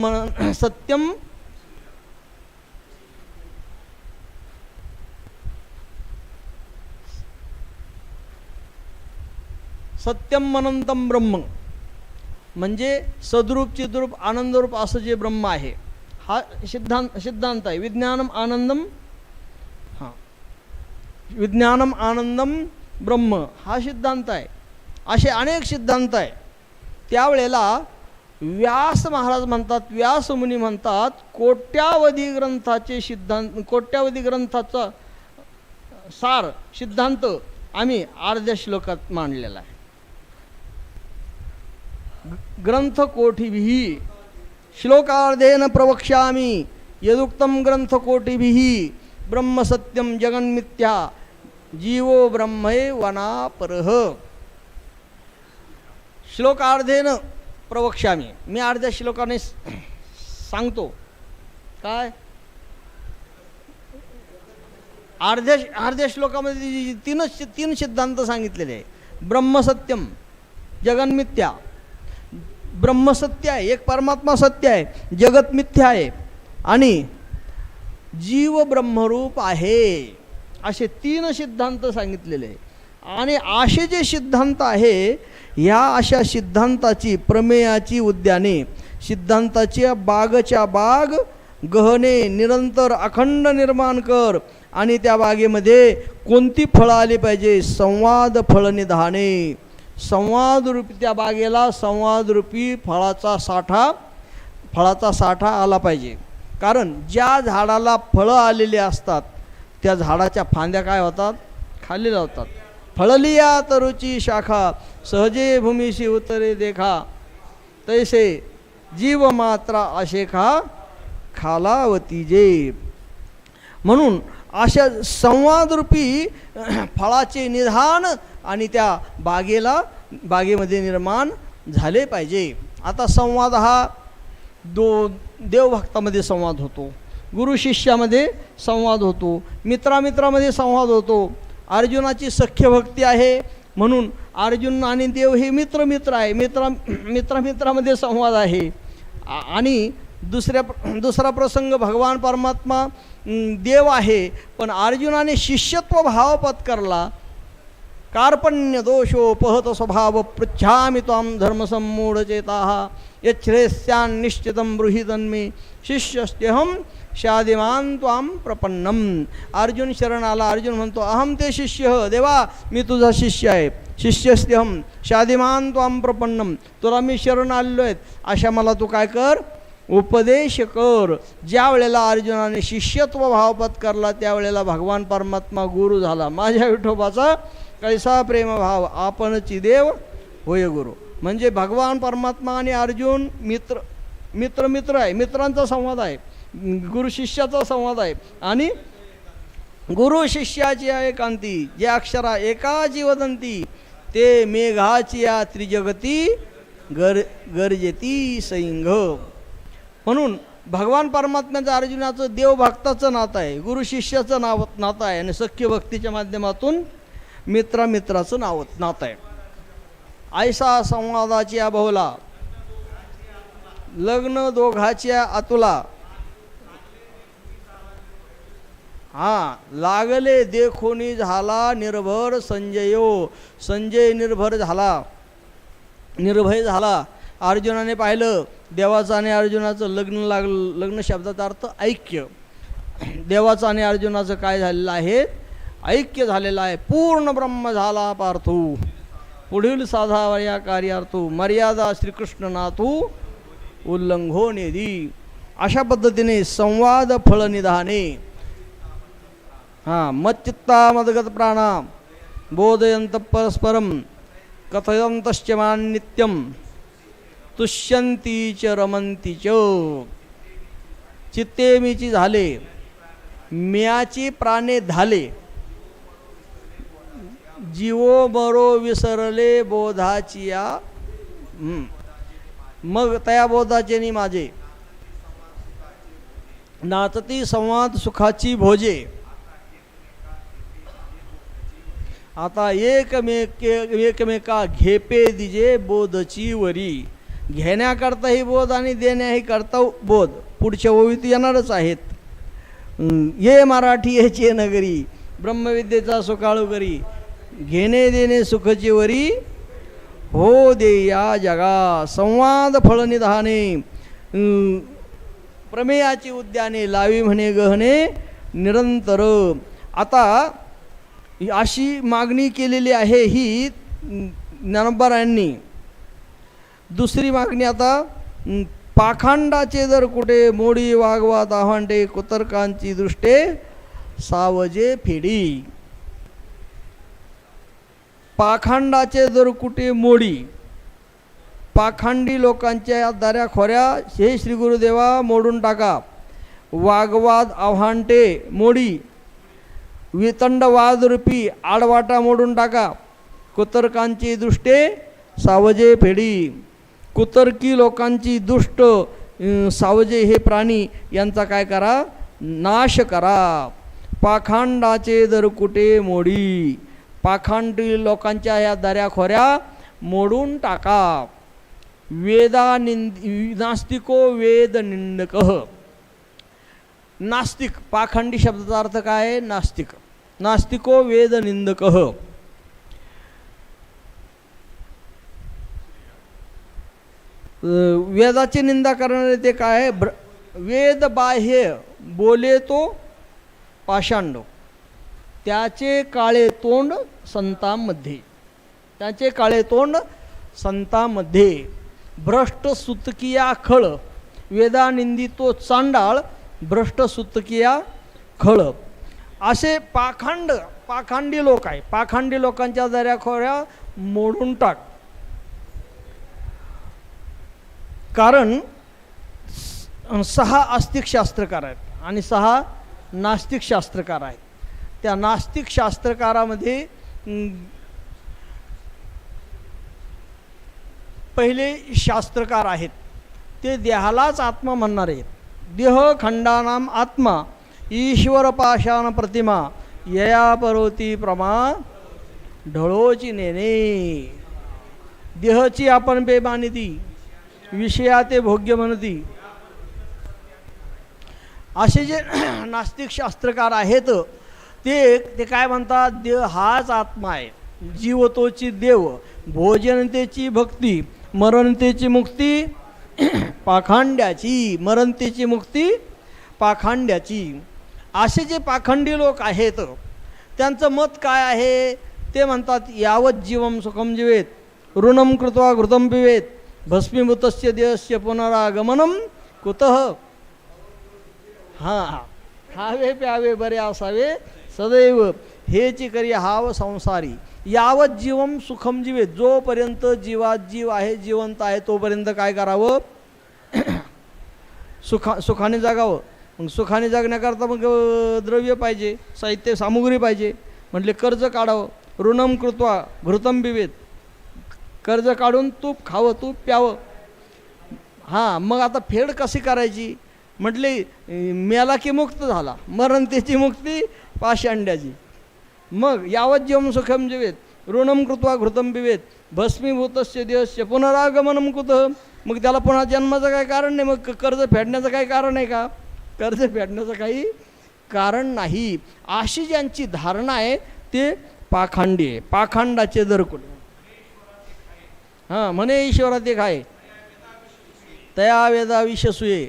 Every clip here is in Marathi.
सत्यम सत्यम अनंतम ब्रह्म. म्हणजे सद्रूप चिद्रूप आनंदरूप असं जे ब्रह्म आहे हा सिद्धांत सिद्धांत आहे. विज्ञानम आनंदम हां. विज्ञानम आनंदम ब्रह्म हा सिद्धांत आहे. असे अनेक सिद्धांत आहे. त्यावेळेला व्यास महाराज म्हणतात व्यास मुनी म्हणतात कोट्यावधी ग्रंथाचे सिद्धांत कोट्यावधी ग्रंथाचा सार सिद्धांत आम्ही अर्ध्या श्लोकात मांडलेला आहे. ग्रंथ कोठीभिही श्लोकार्धेन प्रवक्ष्यामी यदुक्तम ग्रंथ कोटीभिही ब्रह्मसत्यम जगन्मिथ्या जीवो ब्रह्मे वनापरह श्लोकार्धेन प्रवक्षामी मी अर्ध्या श्लोकाने सांगतो. काय? अर्ध्या अर्ध्या श्लोकामध्ये तीनच तीन सिद्धांत सांगितलेले आहे ब्रह्मसत्यम जगन्मिथ्या. ब्रह्मसत्य आहे एक परमात्मा सत्य आहे जगत मिथ्या आहे आणि जीव ब्रह्मरूप आहे. असे तीन सिद्धांत सांगितलेले आहे आणि असे जे सिद्धांत आहे ह्या अशा सिद्धांताची प्रमेयाची उद्याने सिद्धांताच्या बागच्या बाग गहने निरंतर अखंड निर्माण कर आणि त्या बागेमध्ये कोणती फळं आली पाहिजे? संवाद फळनिधाने संवादरूपी त्या बागेला संवादरूपी फळाचा साठा फळाचा साठा आला पाहिजे. कारण ज्या झाडाला फळं आलेली असतात त्या झाडाच्या फांद्या काय होतात? खाली लावतात. फळलिया तरुची शाखा सहजे भूमीशी उतरे देखा. तैसे जीव मात्रा अशेखा खालावती जे म्हणून अशा संवादरूपी फळाचे निधान आणि त्या बागेला बागेमध्ये निर्माण झाले पाहिजे. आता संवाद हा दो देवभक्तामध्ये संवाद होतो. गुरु शिष्यामध्ये संवाद होतो. मित्रामित्रामध्ये संवाद होतो. अर्जुनाची सख्य भक्ती आहे म्हणून अर्जुन आणि देव हे मित्र मित्र आहे. मित्र मित्रामित्रामध्ये संवाद आहे. आणि दुसऱ्या दुसरा प्रसंग भगवान परमात्मा देव आहे. पण अर्जुनाने शिष्यत्व भाव पत्करला कार्पण्य दोषोपहत स्वभाव पृच्छामि त्वां धर्मसम्मूढचेताः। यच्छ्रेस्यान् निश्चितं ब्रुहितन्मे शिष्यस्त्यहं शादिमान त्वां प्रपन्नम। अर्जुन शरण आला अर्जुन म्हणतो अहम ते शिष्य देवा मी तुझा शिष्य आहे. शिष्यस्त्यहम शादिमान त्वां प्रपन्नम तुला मी शरण आलेलो आहेत अशा मला तू काय कर? उपदेश कर. ज्या वेळेला अर्जुनाने शिष्यत्व भाव पत्करला त्यावेळेला भगवान परमात्मा गुरु झाला. माझ्या विठोबाचा कैसा प्रेमभाव आपणची देव होय गुरु. म्हणजे भगवान परमात्मा आणि अर्जुन मित्र मित्र मित्र आहे. मित्रांचा संवाद आहे. गुरु शिष्याचा संवाद आहे. आणि गुरु शिष्याची आहे कांती. जे अक्षरा एकाची वदंती ते मेघाची या त्रिजगती गर गरजेती सैंघ. म्हणून भगवान परमात्म्याचं अर्जुनाचं देवभक्ताचं नातं आहे. गुरु शिष्याचं नाव नातं आहे. आणि सख्य भक्तीच्या माध्यमातून मित्रामित्राचं नाव नातं आहे. ऐसा संवादाची बहुला लग्न दोघाच्या आतुला हा लागले देखोनी झाला निर्भर संजयो. संजय निर्भर झाला निर्भय झाला. अर्जुनाने पाहिलं देवाचं आणि अर्जुनाचं लग्न लाग लग्न शब्दाचा अर्थ ऐक्य. देवाचं आणि अर्जुनाचं काय झालेलं आहे? ऐक्य झालेला आहे. पूर्ण ब्रह्म झाला पार्थू. पुढील साधा या कार्यार्थू मर्यादा श्रीकृष्ण नातू उल्लंघो निधी अशा पद्धतीने संवाद फळ निधाने. हां मच्चित्ता मदगत प्राणा बोधयंत परस्परम कथयंतश्च मां तुष्यंती च रमंती च. चित्ते मीची झाले म्याची प्राणे झाले. जीवो मरो विसरले बोधाचिया. मग तया बोधाचे नि माझे. नाचती संवाद सुखाची भोजे. आता एकमेक एकमेका घेपे दिजे बोधची वरी. घेण्याकरताही बोध आणि देण्याही करता बोध. पुढच्या ओवीत येणारच आहेत. ये मराठी याची नगरी. ब्रह्मविद्येचा सुकाळू करी घेणे देणे सुखची वरी हो दे या जगा संवाद फळनिधाने अं, प्रमेयाची उद्याने लावी म्हणे गहने निरंतर. आता अशी मागणी केलेली आहे ही अं, ज्ञानोबारायांनी दुसरी मागणी आता पाखांडाचे जर कुठे मोडी वागवा दहांडे कुतर्कांची दृष्टे सावजे फेडी. पाखांडाचे जर कुठे मोडी पाखांडी लोकांच्या दऱ्या खोऱ्या हे श्री गुरुदेवा मोडून टाका. वागवाद आव्हांटे मोडी वितंडवाद रूपी आडवाटा मोडून टाका. कुतर्कांची दृष्टे सावजे फेडी. कुतर्की लोकांची दुष्ट सावजे हे प्राणी यांचा काय करा? नाश करा. पाखांडाचे दर कुठे मोडी पाखांडी लोकांच्या या दऱ्या खोऱ्या मोडून टाका. वेदा निंद नास्तिको वेद निंदक. नास्तिक पाखंडी शब्दाचा अर्थ काय? आहे नास्तिक. नास्तिको वेद निंदक. वेदाची निंदा करणारे ते काय? आहे? ब्र वेद बाह्य बोले तो पाषांड त्याचे काळे तोंड संतामध्ये. त्याचे काळे तोंड संतामध्ये. भ्रष्ट सुतकिया खळ वेदानिंदितो चांडाळ भ्रष्ट सुतकिया खळ. असे पाखांड पाखांडी लोक आहे. पाखांडी लोकांच्या दऱ्याखोऱ्या मोडून टाक. कारण स- सहा आस्तिक शास्त्रकार आहेत आणि सहा नास्तिक शास्त्रकार आहेत. त्या नास्तिक शास्त्रकारामध्ये पहिले शास्त्रकार आहेत. ते देहालाच आत्मा म्हणणारे आहेत. देह खंडानाम आत्मा ईश्वर पाषाण प्रतिमा यया परोती प्रमा ढळोची नेणे देहची आपण बेमानिती विषया ते भोग्य म्हणती. असे जे नास्तिक शास्त्रकार आहेत ते ते काय म्हणतात देव हाच आत्मा आहे. जीवतोची देव भोजनतेची भक्ती मरणतेची मुक्ती पाखांड्याची मरणतेची मुक्ती पाखांड्याची. असे जे पाखंडी लोक आहेत त्यांचं मत काय आहे? ते म्हणतात यावत जीवम सुखम जीवेत ऋणम कृत्वा घृतम पिवेत भस्मीभूतस्य देहस्य पुनरागमनम कुतः? हां. खावे प्यावे बरे असावे सदैव हेची करी हाव संसारी. यावत जीवम सुखम जीवे जोपर्यंत जीवात जीव आहे जिवंत आहे तोपर्यंत काय करावं? सुखा सुखाने जगावं. मग सुखाने जगण्याकरता मग द्रव्य पाहिजे साहित्य सामुग्री पाहिजे. म्हटले कर्ज काढावं. ऋणम कृत्वा घृतम बिवेत. कर्ज काढून तूप खावं तूप प्यावं. हां मग आता फेड कशी करायची? म्हटले मेला की मुक्त झाला? मरण त्याची मुक्ती पाषांड्याची मग यावत जीवम सुखम जीवेत ऋणम कृत्वा घृतम पिवेत भस्मीभूतस्य देहस्य पुनरागमनम कुतः? मग त्याला पुन्हा जन्माचं काही कारण नाही? मग कर्ज फेडण्याचं काही कारण आहे का? कर्ज फेडण्याचं काही कारण नाही. अशी ज्यांची धारणा आहे ते पाखांडी आहे. पाखांडाचे दर कुठे हां म्हणे ईश्वरात एक आहे. तया वेदा विषसुये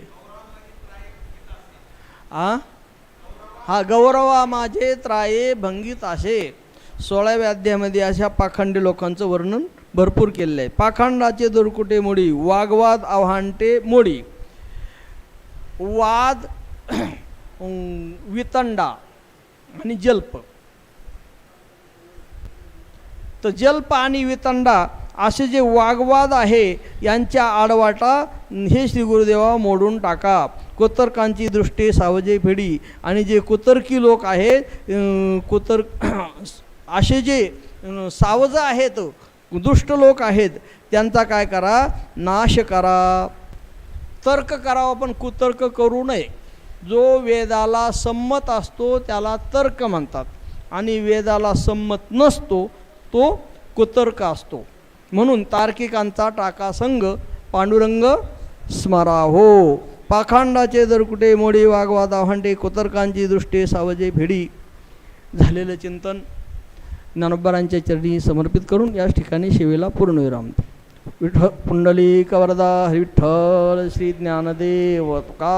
आ? हा गौरवा माझे त्राये भंगीत असे. सोळाव्या अध्यायामध्ये अशा पाखंडी लोकांचं वर्णन भरपूर केलेलं आहे पाखंडाचे दुरकुटे मोडी? वागवाद आव्हांटे मोडी. वाद वितंडा आणि जल्प. तर जल्प आणि वितंडा असे जे वागवाद आहे यांच्या आडवाटा हे श्री गुरुदेवा मोडून टाका. कुतर्कांची दृष्टी सावजे फेडी आणि जे कुतर्की लोक आहेत कुतर्क कुतर असे जे सावज आहेत दुष्ट लोक आहेत त्यांचा काय करा? नाश करा. तर्क करावा पण कुतर्क करू नये. जो वेदाला संमत असतो त्याला तर्क म्हणतात. आणि वेदाला संमत नसतो तो कुतर्क असतो. म्हणून तार्किकांचा टाका संघ पांडुरंग स्मरा हो पाखांडाचे जर कुठे मोडी वाघवा दाभांडे कोतरकांची दृष्टी सावजे भिडी झालेलं चिंतन ज्ञानोबरांच्या चरणी समर्पित करून याच ठिकाणी शिवेला पूर्णविराम विठ पुंडलिक वरदा विठ्ठल श्री ज्ञानदेव तुका